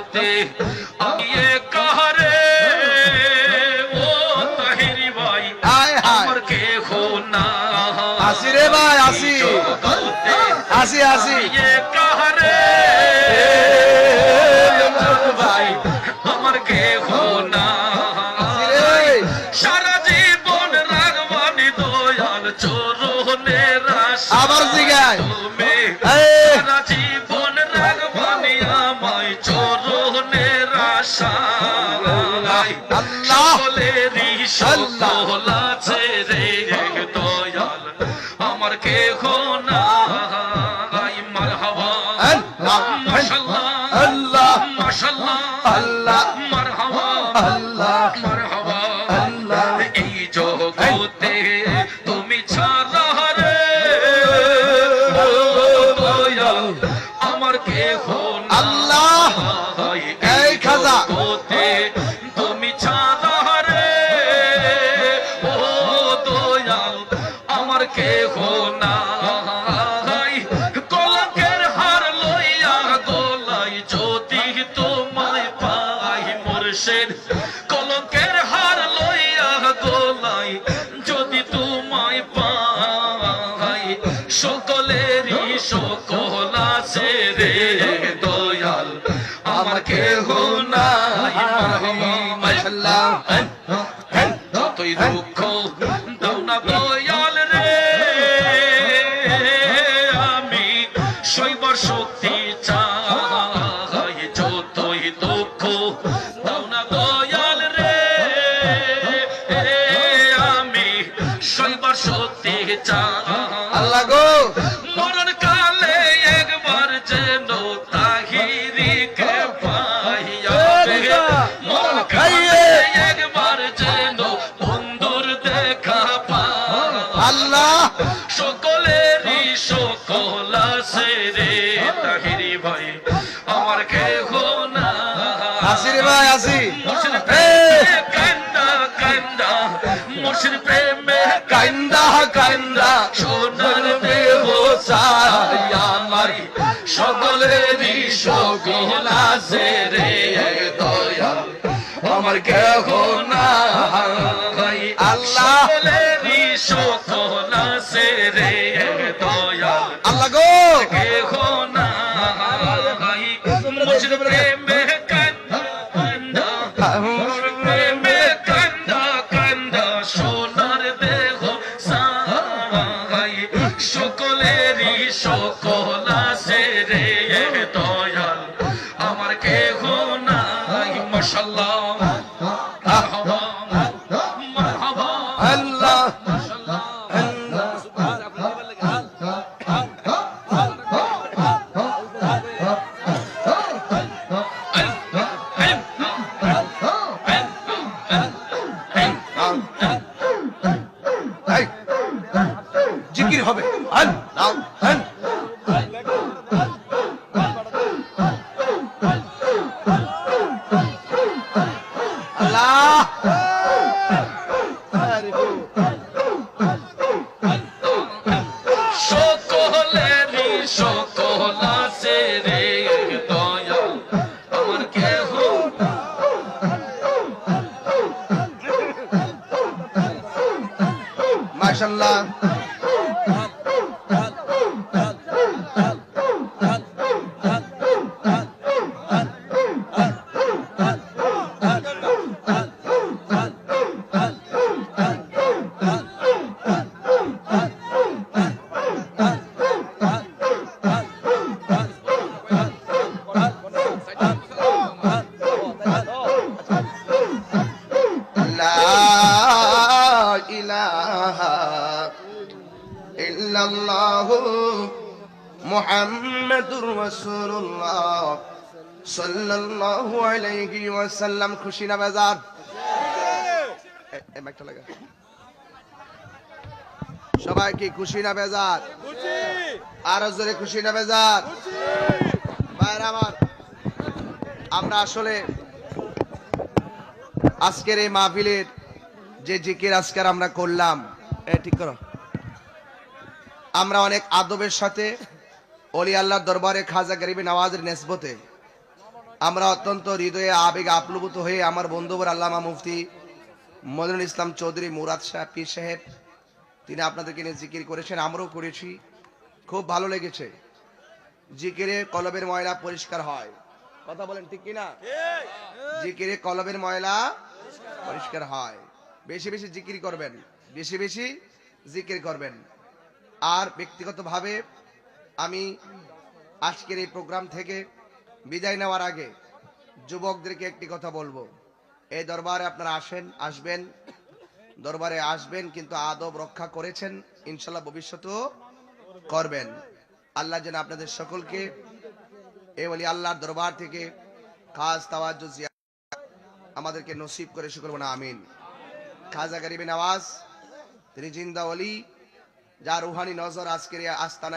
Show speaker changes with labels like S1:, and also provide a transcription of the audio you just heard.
S1: জগতে আমি কাহারে ও তাহিরি ভাই আমার কেহ না
S2: আসি রে ভাই আসি আসি আসি
S1: কাহারে
S2: আল্লাহ।
S1: সকল আছে রে দয়াল আমার কেহ না মারহাবা
S2: আল্লাহ
S1: মাশাআল্লাহ না কলকের হার লইয়া গোলাই যদি তোমায় পাই মোরশেদ। কলকের হার লইয়া গোলাই যদি তোমায় পাই। সকলেরই সকল আছে রে দয়াল। আমার নাই।
S2: মাশাআল্লাহ।
S1: শক্তি চাই যতই দুঃখ দাও না রে। আমি শৈবার শক্তি চাই।
S2: আল্লাহ
S1: সকলেরই সকল আছে রে দয়াল আমার কেহ না
S2: আল্লাহ। জিকির হবে। আল্লাহ।
S1: সকলেরই সকল আছে রে
S2: মাশাআল্লাহ। রাসূলুল্লাহ সাল্লাল্লাহু আলাইহি ওয়াসাল্লাম খুশি না লাগা সবাই কি খুশি না বেজার? জোরে খুশি না বেজার? আমার আমরা আসলে আজকের এই মাহফিলের যে জিকির আজকের আমরা করলাম ঠিক করো। আমরা অনেক আদবের সাথে অলি আল্লাহর দরবারে খাজা গরিবী নওয়াজের নেসবতে। আমরা অত্যন্ত হৃদয়ে আবেগ আপ্লুত হয়ে আমার বন্ধুবর আল্লামা মুফতি মদিনুল ইসলাম চৌধুরী মুরাদ সাহেব, পীর সাহেব, তিনি আপনাদেরকে নিয়ে জিকির করেছেন, আমরাও করেছি। খুব ভালো লেগেছে। জিকিরে কলবের ময়লা পরিষ্কার হয়। কথা বলেন ঠিক কিনা? জিকিরে কলবের ময়লা পরিষ্কার হয়। বেশি বেশি জিকির করবেন, বেশি বেশি জিকির করবেন। আর ব্যক্তিগতভাবে আমি আজকের এই প্রোগ্রাম থেকে বিদায় নেওয়ার আগে যুবকদেরকে একটি কথা বলব। এই দরবারে আপনারা আসেন, আসবেন, দরবারে আসবেন, কিন্তু আদব রক্ষা করেছেন, ইনশাল্লাহ ভবিষ্যতেও করবেন। আল্লাহ যেন আপনাদের সকলকে এ বলি আল্লাহর দরবার থেকে খাস তাওয়াজ্জু জিয়া আমাদেরকে নসিব করে শুকর না আমিন। খাজা গরিবে নওয়াজ তিনি জিন্দা অলি যার রুহানি নজর আজকের আস্তানা